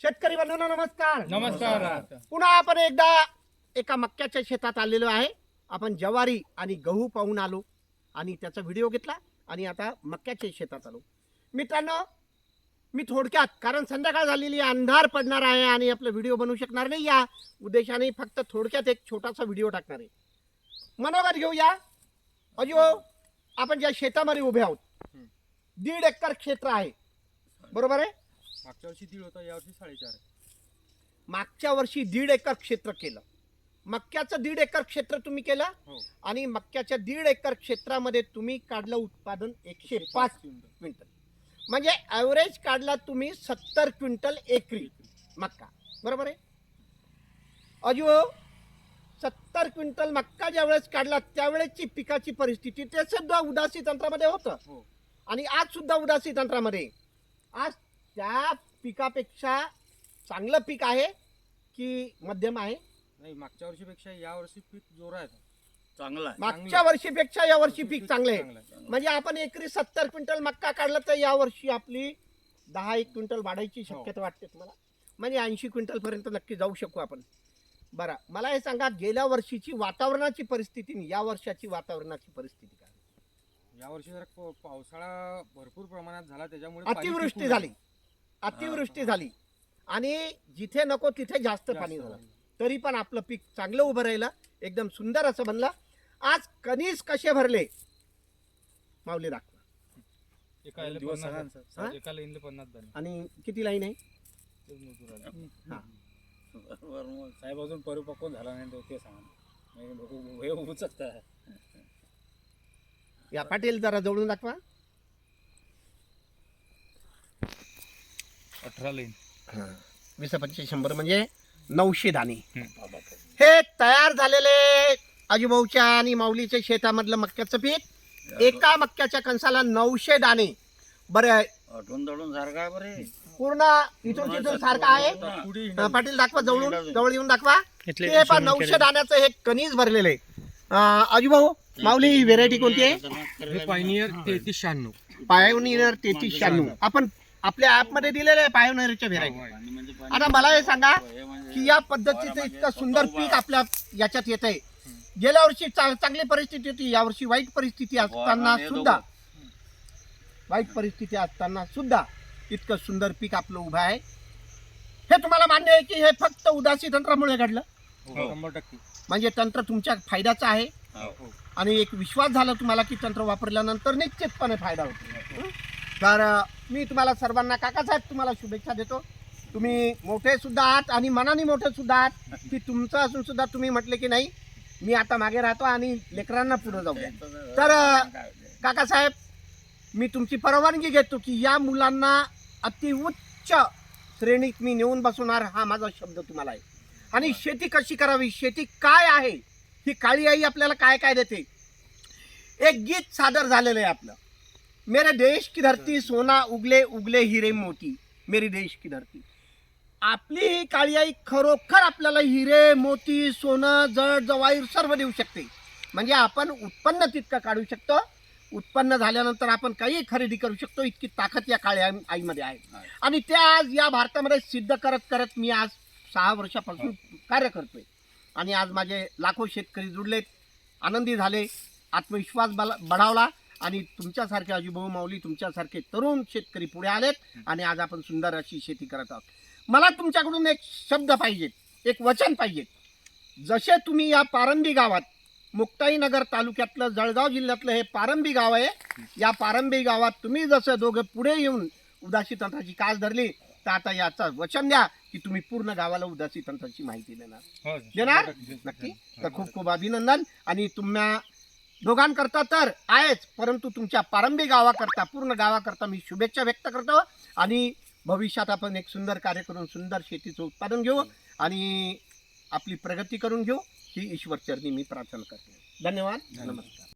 शेतकरी बंधूंनो नमस्कार. नमस्कार. पुन्हा आपण एकदा एका मक्याच्या शेतात आलेलो आहे. आपण ज्वारी आणि गहू पाहून आलो आणि त्याचा व्हिडिओ घेतला आणि आता मक्याच्या शेतात आलो. मित्रांनो मी थोडक्यात कारण संध्याकाळ झालेली अंधार पडणार आहे आणि आपलं व्हिडिओ बनवू शकणार नाही. या उद्देशाने फक्त थोडक्यात एक छोटासा व्हिडिओ टाकणार आहे. मनोगत घेऊया. अजो आपण ज्या शेतामध्ये उभे आहोत दीड एकर क्षेत्र आहे. बरोबर आहे? मागच्या वर्षी दीड होता यावर्षी साडेचार आहे. मागच्या वर्षी दीड एकर क्षेत्र केलं. मक्याचं दीड एकर क्षेत्र तुम्ही केलं हो. आणि मक्याच्या दीड एकर क्षेत्रामध्ये तुम्ही काढलं उत्पादन एकशे पाच क्विंटल. क्विंटल. म्हणजे ॲव्हरेज काढला तुम्ही सत्तर क्विंटल एकरी मक्का. बरोबर आहे? अजो सत्तर क्विंटल मक्का ज्यावेळेस काढला त्यावेळेसची पिकाची परिस्थिती ते सुद्धा उदासी तंत्रामध्ये होतं. हो. आणि आज सुद्धा उदासी तंत्रामध्ये. आज त्या पिकापेक्षा चांगलं पीक आहे की मध्यम आहे? नाही मागच्या वर्षीपेक्षा या वर्षी पीक जोरात आहे. चांगला आहे. मागच्या वर्षीपेक्षा या वर्षी पीक चांगलं आहे. चांगलं आहे. म्हणजे आपण एकरी सत्तर क्विंटल मक्का काढला तर या वर्षी आपली दहा एक क्विंटल वाढायची शक्यता वाटते तुम्हाला. म्हणजे ऐंशी क्विंटल पर्यंत नक्की जाऊ शकू आपण. बरं मला हे सांगा गेल्या वर्षीची वातावरणाची परिस्थिती आणि या वर्षाची वातावरणाची परिस्थिती काय? या वर्षी जरा प- पावसाळा भरपूर प्रमाणात झाला त्याच्यामुळे पाणी अतिवृष्टी झाली. अतिवृष्टी झाली. आणि जिथे नको तिथे जास्त पाणी झालं. तरी पण आपलं पीक चांगलं उभं राहिलं. एकदम सुंदर असं बनलं. आज कणीस कसे भरले? माऊली दाखवा आणि किती लाईन आहे. हा. साहेब अजून परिपक्व झाला नाही तो ते सांगा. लोक उचकता या पाटील जरा जवळून दाखवा. अठरा लाईन वीस पंचवीस शंभर म्हणजे नऊशे दाणे. हे तयार झालेले आजूभाऊच्या आणि माऊलीच्या शेतामधलं मक्याचं पीक. एका मक्याच्या कणसाला नऊशे दाणे. बरं आठवण दडून सारखा आहे बरे. पूर्ण इथून तिथून सारखं आहे. पाटील दाखवा जवळून जवळ येऊन दाखवा. ते पण नऊशे दाण्याचं हे कणीस भरलेलं आहे. आजूभाऊ माऊली ही व्हेरायटी कोणती आहे? पायनियर तेहतीस शहाण्णव. पायोनियर तेहतीस शहाण्णव. आपण आपल्या ऍपमध्ये दिलेलं आहे पायोनियरच्या व्हेरायटी म्हणजे आता मला हे सांगा हे म्हणजे की या पद्धतीचं इतकं सुंदर पीक आपल्या याच्यात येत आहे गेल्या वर्षी चा- चांगली परिस्थिती होती. यावर्षी वाईट परिस्थिती असताना हे सुद्धा. वाईट परिस्थिती असताना सुद्धा इतकं सुंदर पीक आपलं उभं आहे. हे तुम्हाला मान्य आहे की हे फक्त उदासी तंत्रामुळे घडलं? हो, शंभर टक्के. म्हणजे तंत्र तुमच्या फायद्याचं आहे. हो. आणि एक विश्वास झाला तुम्हाला की तंत्र वापरल्यानंतर निश्चितपणे फायदा होतो. हं? तर मी तुम्हाला सर्वांना काकासाहेब तुम्हाला शुभेच्छा देतो. तुम्ही मोठे सुद्धा आहात आणि मनाने मोठे सुद्धा आहात की तुमचं असून सुद्धा तुम्ही म्हटले की नाही मी आता मागे राहतो आणि लेकरांना पुढे जाऊ तर काकासाहेब मी तुमची परवानगी घेतो की या मुलांना अतिउच्च श्रेणीत मी नेऊन बसवणार हा माझा शब्द तुम्हाला आहे. आणि शेती कशी करावी शेती काय आहे ही काळी आई आपल्याला काय काय देते? एक गीत सादर झालेलं आहे आपलं. मेरे देश की धरती सोना उगले उगले हिरे मोती. मेरी देश की धरती. आपली ही काळी आई खरोखर आपल्याला हिरे मोती सोनं जड जवाईर सर्व देऊ शकते. म्हणजे आपण उत्पन्न तितकं काढू शकतो. उत्पन्न झाल्यानंतर आपण काही खरेदी करू शकतो. इतकी ताकद या काळ्या आईमध्ये आहे. आणि ते आज या भारतामध्ये सिद्ध करत करत मी आज सहा वर्षापासून कार्य करतोय. आणि आज माझे लाखो शेतकरी जुडलेत. आनंदी झाले. आत्मविश्वास बला बढावला. आणि तुमच्यासारखे अजिभाऊ माऊली तुमच्यासारखे तरुण शेतकरी पुढे आलेत आणि आज आपण सुंदर अशी शेती करत आहोत. मला तुमच्याकडून एक शब्द पाहिजेत एक वचन पाहिजे. जसे तुम्ही या पारंबी गावात मुक्ताईनगर तालुक्यातलं जळगाव जिल्ह्यातलं हे पारंबी गाव आहे या पारंबी गावात तुम्ही जसं दोघं पुढे येऊन उदासी तंत्राची कास धरली तर आता याचं वचन द्या की तुम्ही पूर्ण गावाला उदासी तंत्राची माहिती देणार. हो. देणार? नक्की? तर खूप खूप अभिनंदन. आणि तुम्हा दोघांकरता तर आहेच परंतु तुमच्या पारंबी गावाकरता पूर्ण गावाकरता मी शुभेच्छा व्यक्त करतो आणि भविष्यात आपण एक सुंदर कार्य करून सुंदर शेतीचं उत्पादन घेऊ आणि आपली प्रगती करून घेऊ ही ईश्वर चरणी मी प्रार्थना करते. धन्यवाद. नमस्कार.